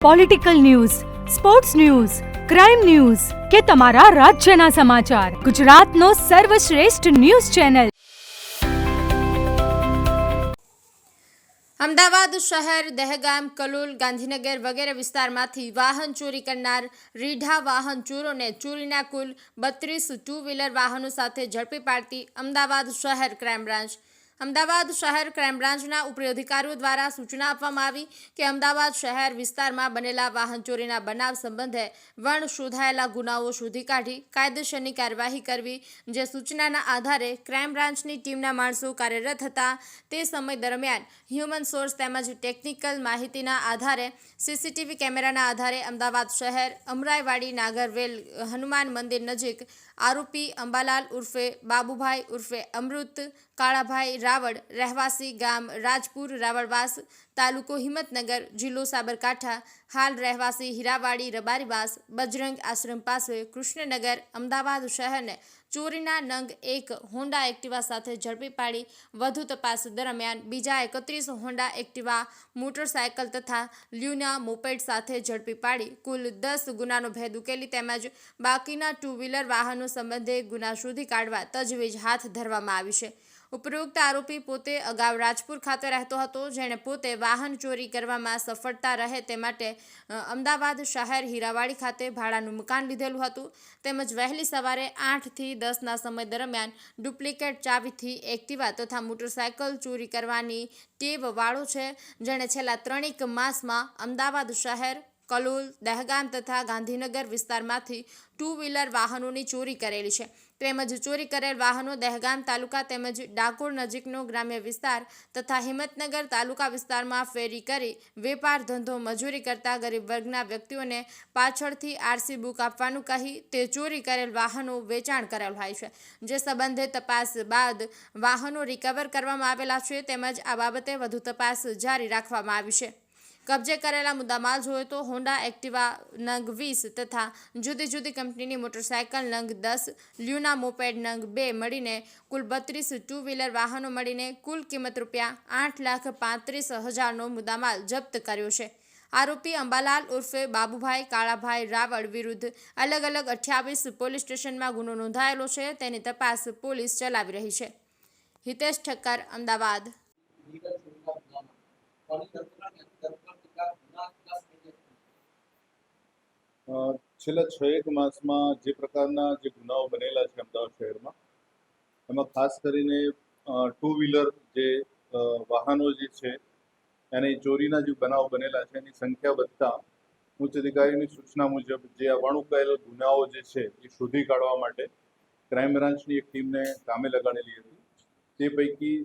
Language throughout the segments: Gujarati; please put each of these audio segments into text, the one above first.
Political news sports news crime news કે તમારા રાજ્યના સમાચાર. ગુજરાતનો સર્વશ્રેષ્ઠ ન્યૂઝ ચેનલ અમદાવાદ શહેર, દહેગામ, કલોલ, ગાંધીનગર વગેરે વિસ્તારમાંથી વાહન ચોરી કરનાર રીઢા વાહન ચોરોને ચોરીના કુલ બત્રીસ ટુ વ્હીલર વાહનો સાથે ઝડપી પાડતી અમદાવાદ શહેર ક્રાઇમ બ્રાન્ચ અમદાવાદ શહેર ક્રાઇમ બ્રાન્ચના ઉપરી અધિકારીઓ દ્વારા સૂચના આપવામાં આવી કે અમદાવાદ શહેર વિસ્તારમાં બનેલા વાહન ચોરીના બનાવ સંબંધે વણ શોધાયેલા ગુનાઓ શોધી કાઢી કાયદેસરની કાર્યવાહી કરવી, જે સૂચનાના આધારે ક્રાઇમ બ્રાન્ચની ટીમના માણસો કાર્યરત હતા તે સમય દરમિયાન હ્યુમન સોર્સ તેમજ ટેકનિકલ માહિતીના આધારે સીસીટીવી કેમેરાના આધારે અમદાવાદ શહેર અમરાઈવાડી, નાગરવેલ, હનુમાન મંદિર નજીક આરોપી અંબાલાલ ઉર્ફે બાબુભાઈ ઉર્ફે અમૃત, કાળાભાઈ રાવળ, રહેવાસી ગામ રાજપુર, રાવળવાસ, તાલુકો હિંમતનગર, જિલ્લો સાબરકાંઠા, હાલ રહેવાસી હીરાવાડી, રબારીવાસ, બજરંગ આશ્રમ પાસે કૃષ્ણનગર, અમદાવાદ શહેરને ચોરીના નંગ એક હોન્ડા એક્ટિવા સાથે ઝડપી પાડી વધુ તપાસ દરમિયાન બીજા એકત્રીસ હોન્ડા એક્ટિવા, મોટરસાયકલ તથા લ્યુના મોપેડ સાથે ઝડપી પાડી. કુલ દસ ગુનાનો ભેદ ઉકેલી તેમજ બાકીના ટુ વ્હીલર વાહનો સંબંધે ગુના શોધી કાઢવા તજવીજ હાથ ધરવામાં આવી છે. ઉપરોક્ત આરોપી પોતે અગાઉ રાજપુર ખાતે રહેતો હતો. જેણે પોતે વાહન ચોરી કરવામાં સફળતા રહે તે માટે અમદાવાદ શહેર હીરાવાડી ખાતે ભાડાનું મકાન લીધેલું હતું. તેમજ વહેલી સવારે આઠથી દસના સમય દરમિયાન ડુપ્લિકેટ ચાવીથી એક્ટિવા તથા મોટરસાયકલ ચોરી કરવાની ટેવ વાળો છે. જેણે છેલ્લા ત્રણેક માસમાં અમદાવાદ શહેર કલોલ, દહેગામ તથા ગાંધીનગર વિસ્તારમાંથી ટુ વ્હીલર વાહનોની ચોરી કરેલી છે. તેમજ ચોરી કરેલ વાહનો દહેગામ તાલુકા તેમજ ડાકોર નજીકનો ગ્રામ્ય વિસ્તાર તથા હિંમતનગર તાલુકા વિસ્તારમાં ફેરી કરી વેપાર ધંધો મજૂરી કરતા ગરીબ વર્ગના વ્યક્તિઓને પાછળથી આરસી બુક આપવાનું કહી તે ચોરી કરેલ વાહનો વેચાણ કરેલ હોય છે. જે સંબંધે તપાસ બાદ વાહનો રિકવર કરવામાં આવેલા છે તેમજ આ બાબતે વધુ તપાસ જારી રાખવામાં આવી છે. કબજે કરેલા મુદ્દામાલ જોઈએ તો હોન્ડા, એક્ટિવા, નંગ વીસ તથા જુદી જુદી કંપનીની મોટરસાયકલ નંગ દસ, લ્યુના મોપેડ નંગ બે મળીને કુલ બત્રીસ ટુ વ્હીલર વાહનો મળીને કુલ કિંમત રૂપિયા આઠ લાખ પાંત્રીસ હજારનો મુદ્દામાલ જપ્ત કર્યો છે. આરોપી અંબાલાલ ઉર્ફે બાબુભાઈ કાળાભાઈ રાવળ વિરુદ્ધ અલગ અલગ અઠ્યાવીસ પોલીસ સ્ટેશનમાં ગુનો નોંધાયેલો છે. તેની તપાસ પોલીસ ચલાવી રહી છે. હિતેશ ઠક્કર, અમદાવાદ. છેલ્લા છ એક માસમાં જે પ્રકારના જે ગુનાઓ બનેલા છે અમદાવાદ શહેરમાં, એમાં ખાસ કરીને ટુ વ્હીલર જે વાહનો જે છે, એની ચોરીના જે બનાવ બનેલા છે, એની સંખ્યા વધતા ઉચ્ચ અધિકારીની સૂચના મુજબ જે વણુકાયેલ ગુનાઓ જે છે, એ શોધી કાઢવા માટે ક્રાઇમ બ્રાન્ચની એક ટીમને કામે લગાડેલી હતી. તે પૈકી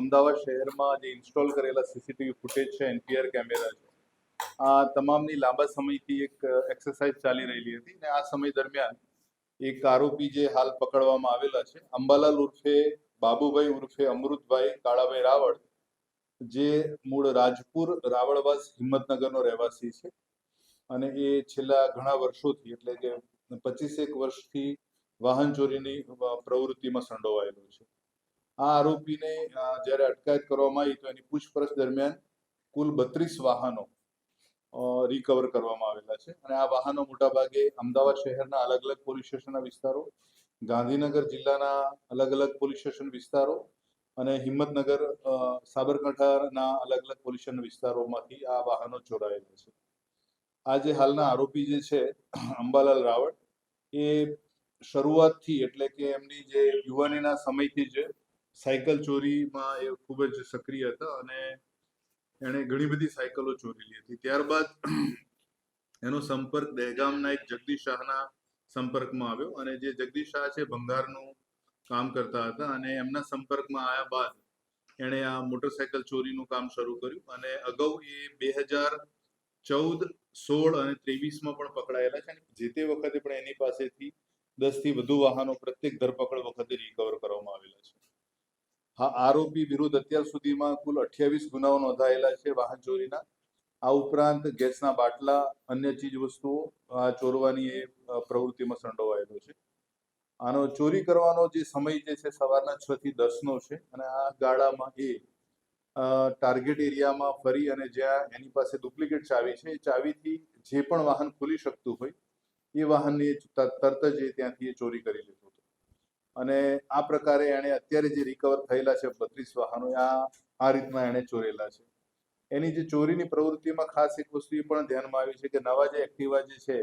અમદાવાદ શહેરમાં જે ઇન્સ્ટોલ કરેલા સીસીટીવી ફૂટેજ છે, એનપીઆર કેમેરા છે આ તમામની લાંબા સમયથી એક એક્સરસાઇઝ ચાલી રહેલી હતી અને આ સમય દરમિયાન એક આરોપી જે હાલ પકડવામાં આવેલા છે, અંબાલાલ ઉર્ફે બાબુભાઈ ઉર્ફે અમૃતભાઈ કાળાભાઈ રાવળ, જે મૂળ રાજપુર રાવળવાસ હિંમતનગરનો રહેવાસી છે અને એ છેલ્લા ઘણા વર્ષોથી એટલે કે પચીસેક વર્ષથી વાહન ચોરીની પ્રવૃત્તિમાં સંડોવાયેલો છે. આ આરોપીને જ્યારે અટકાયત કરવામાં આવી તો એની પૂછપરછ દરમિયાન કુલ બત્રીસ વાહનો રિકવર કરવામાં આવેલા છે. અને આ વાહનો મોટાભાગે અમદાવાદ શહેરના અલગ અલગ પોલીસ સ્ટેશનના વિસ્તારો, ગાંધીનગર જિલ્લાના અલગ અલગ પોલીસ સ્ટેશન વિસ્તારો અને હિંમતનગર સાબરકાંઠાના અલગ અલગ પોલીસ સ્ટેશન વિસ્તારોમાંથી આ વાહનો ચોરાયેલા છે. આજે હાલના આરોપી જે છે, અંબાલાલ રાવળ, એ શરૂઆતથી એટલે કે એમની જે યુવાનીના સમયથી જ સાયકલ ચોરીમાં એ ખૂબ જ સક્રિય હતા અને એણે ઘણી બધી સાયકલો ચોરેલી હતી ત્યારબાદ એનો સંપર્ક દહેગામના એક જગદીશ શાહના સંપર્કમાં આવ્યો અને જે જગદીશ શાહ છે ભંગારનું કામ કરતા હતા અને એમના સંપર્કમાં આવ્યા બાદ એણે આ મોટરસાયકલ ચોરીનું કામ શરૂ કર્યું અને અગાઉ એ બે હજાર ચૌદ, સોળ અને ત્રેવીસમાં પણ પકડાયેલા છે અને જે તે વખતે પણ એની પાસેથી દસથી વધુ વાહનો પ્રત્યેક ધરપકડ વખતે રિકવર કરવામાં આવેલા છે. હા આરોપી વિરુદ્ધ અત્યાર સુધીમાં કુલ અઠ્યાવીસ ગુનાઓ નોંધાયેલા છે વાહન ચોરીના. આ ઉપરાંત ગેસના બાટલા, અન્ય ચીજ વસ્તુઓ આ ચોરવાની એ પ્રવૃત્તિમાં સંડોવાયેલો છે. આનો ચોરી કરવાનો જે સમય જે છે સવારના છ થી દસ નો છે અને આ ગાળામાં એ ટાર્ગેટ એરિયામાં ફરી અને જ્યાં એની પાસે ડુપ્લિકેટ ચાવી છે, એ ચાવીથી જે પણ વાહન ખોલી શકતું હોય, એ વાહનને તરત જ એ ત્યાંથી એ ચોરી કરી હતો અને આ પ્રકારે એણે અત્યારે જે રિકવર થયેલા છે બત્રીસ વાહનો આ રીતના એણે ચોરેલા છે. એની જે ચોરીની પ્રવૃત્તિમાં ખાસ એક વસ્તુ એ પણ ધ્યાનમાં આવી છે કે નવા જે એક્ટિવા જે છે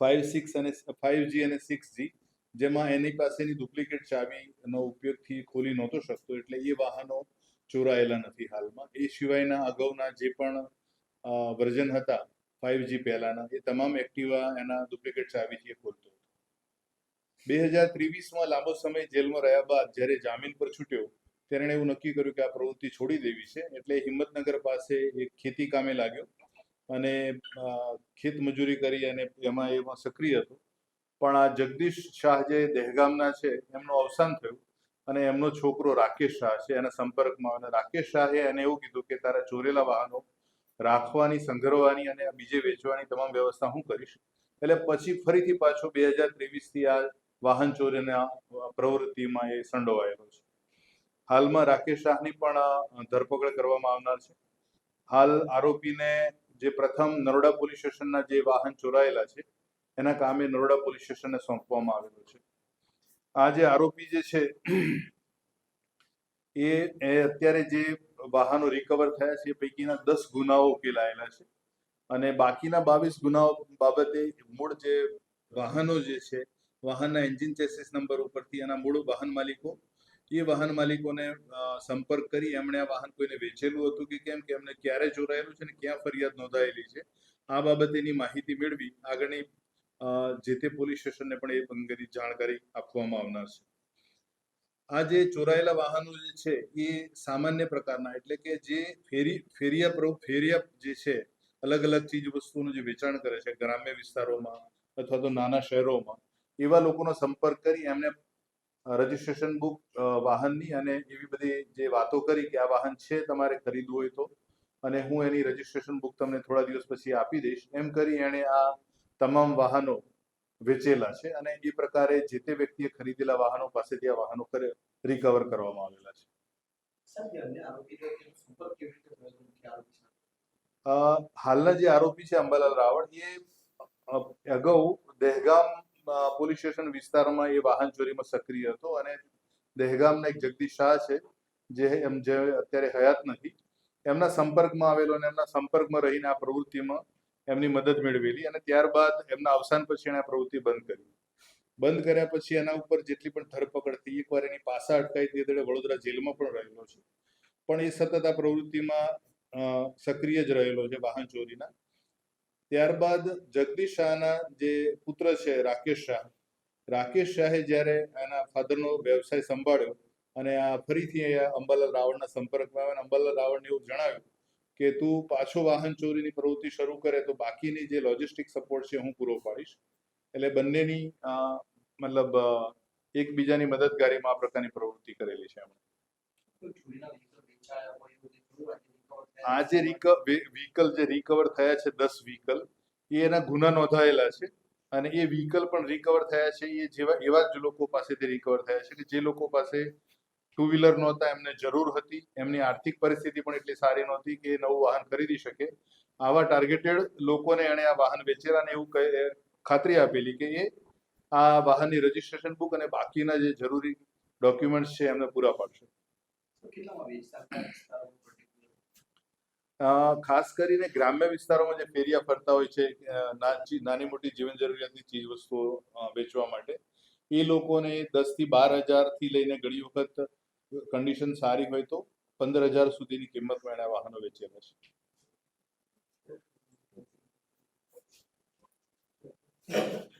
ફાઇવ સિક્સ અને ફાઇવ જી અને સિક્સ જી જેમાં એની પાસેની ડુપ્લિકેટ ચાવીનો ઉપયોગથી ખોલી નહોતો શકતો, એટલે એ વાહનો ચોરાયેલા નથી હાલમાં. એ સિવાયના અગાઉના જે પણ વર્ઝન હતા ફાઇવ જી પહેલાના, એ તમામ એક્ટિવા એના ડુપ્લિકેટ ચાવીથી ખોલતો હતો. બે હજાર ત્રેવીસમાં લાંબો સમય જેલમાં રહ્યા બાદ જ્યારે જામીન પર છૂટ્યો, તેણે એવું નક્કી કર્યું કે આ પ્રવૃત્તિ છોડી દેવી છે, એટલે હિંમતનગર પાસે એક ખેતી કામે લાગ્યો અને ખેત મજૂરી કરી અને એમાં એમાં સક્રિય હતો. પણ આ જગદીશ શાહ જે દહેગામના છે, એમનું અવસાન થયું અને એમનો છોકરો રાકેશ શાહ છે, એના સંપર્કમાં. અને રાકેશ શાહે એને એવું કીધું કે તારા ચોરેલા વાહનો રાખવાની સંગ્રહવાની અને બીજે વેચવાની તમામ વ્યવસ્થા હું કરીશ. એટલે પછી ફરીથી પાછો બે હજાર ત્રેવીસથી આ વાહન ચોરીના પ્રવૃત્તિમાં એ સંડોવાયેલો છે. હાલમાં રાકેશ શાહની પણ ધરપકડ કરવામાં આવનાર છે. હાલ આરોપીને જે પ્રથમ નરોડા પોલીસ સ્ટેશનના જે વાહન ચોરાયેલા છે, એના કામે નરોડા પોલીસ સ્ટેશનને સોંપવામાં આવેલું છે. આ જે આરોપી જે છે, એ અત્યારે જે વાહનો રિકવર થયા છે, એ પૈકીના દસ ગુનાઓ ઉકેલાયેલા છે. અને બાકીના બાવીસ ગુનાઓ બાબતે મૂળ જે વાહનો જે છે વાહનના એન્જિન ચેસિસ નંબર ઉપરથી એના મૂળ વાહન માલિકો, એ વાહન માલિકોને સંપર્ક કરી એમણે આ વાહન કોઈને વેચેલું હતું કે કેમ, કે એમને ક્યારે જોડાયેલું છે ને ક્યાં ફરિયાદ નોંધાયેલી છે, આ બાબતેની માહિતી મેળવી આગળની જે તે પોલીસ સ્ટેશનને પણ એ અંગેની જાણકારી આપવામાં આવનાર છે. આ જે ચોરાયેલા વાહનો જે છે, એ સામાન્ય પ્રકારના, એટલે કે જે ફેરી, ફેરિયા ફેરિયા જે છે અલગ અલગ ચીજ વસ્તુઓનું જે વેચાણ કરે છે, ગ્રામ્ય વિસ્તારોમાં અથવા તો નાના શહેરોમાં એવા લોકોનો સંપર્ક કરી એમને રજીસ્ટ્રેશન બુક વાહનની અને એવી બધી જે વાતો કરી કે આ વાહન છે તમારે ખરીદવું હોય તો અને હું એની રજીસ્ટ્રેશન બુક તમને થોડા દિવસ પછી આપી દઈશ. એમ કરી એણે આ તમામ વાહનો વેચેલા છે અને એ પ્રકારે જે તે વ્યક્તિએ ખરીદેલા વાહનો પાસેથી આ વાહનો રિકવર કરવામાં આવેલા છે. હાલના જે આરોપી છે અંબાલાલ રાવળ એ અગાઉ દહેગામ પોલીસ સ્ટેશન વિસ્તારમાં એ વાહન ચોરીમાં સક્રિય હતો અને દહેગામના એક જગદીશ શાહ છે, જે એમ, જે અત્યારે હયાત નથી. એમના સંપર્કમાં આવેલો અને એમના સંપર્કમાં રહીને આ પ્રવૃત્તિમાં એમની મદદ મેળવેલી અને ત્યારબાદ એમના અવસાન પછી એણે આ પ્રવૃત્તિ બંધ કરી. બંધ કર્યા પછી એના ઉપર જેટલી પણ ધરપકડ થઈ, એકવાર એની પાસા અટકાઈ તે દડે વડોદરા જેલમાં પણ રહેલો છે. પણ એ સતત આ પ્રવૃત્તિમાં સક્રિય જ રહેલો છે વાહન ચોરીના. ત્યારબાદ જગદીશ શાહના જે પુત્ર છે રાકેશ શાહ. રાકેશ શાહે જ્યારે એના ફાધરનો વ્યવસાય સંભાળ્યો અને આ ફરીથી અહીંયા અંબાલાલ રાવળના સંપર્કમાં આવ્યા અંબાલાલ રાવળને એવું જણાવ્યું કે, તું પાછો વાહન ચોરીની પ્રવૃત્તિ શરૂ કરે તો બાકીની જે લોજિસ્ટિક સપોર્ટ છે હું પૂરો પાડીશ. એટલે બંનેની મતલબ એકબીજાની મદદગારીમાં આ પ્રકારની પ્રવૃત્તિ કરેલી છે એમણે. આ જે વ્હીકલ જે રિકવર થયા છે દસ વ્હીકલ એ એના ગુના નોંધાયેલા છે અને એ વ્હીકલ પણ રિકવર થયા છે. એ જેવા, એવા જ લોકો પાસેથી રિકવર થયા છે કે જે લોકો પાસે ટુ વ્હીલર નહોતા, એમને જરૂર હતી. એમની આર્થિક પરિસ્થિતિ પણ એટલી સારી નહોતી કે નવું વાહન ખરીદી શકે. આવા ટાર્ગેટેડ લોકોને એણે આ વાહન વેચેલા ને એવું ખાતરી આપેલી કે એ આ વાહનની રજીસ્ટ્રેશન બુક અને બાકીના જે જરૂરી ડોક્યુમેન્ટ્સ છે એમને પૂરા પાડશે. ખાસ કરીને ગ્રામ્ય વિસ્તારોમાં જે ફેરિયા ફરતા હોય છે નાની મોટી જીવન જરૂરિયાતની ચીજ વસ્તુઓ વેચવા માટે, એ લોકોને દસથી બાર હજારથી લઈને ઘણી વખત કન્ડિશન સારી હોય તો પંદર હજાર સુધીની કિંમતમાં એના વાહનો વેચેલા છે Thank you.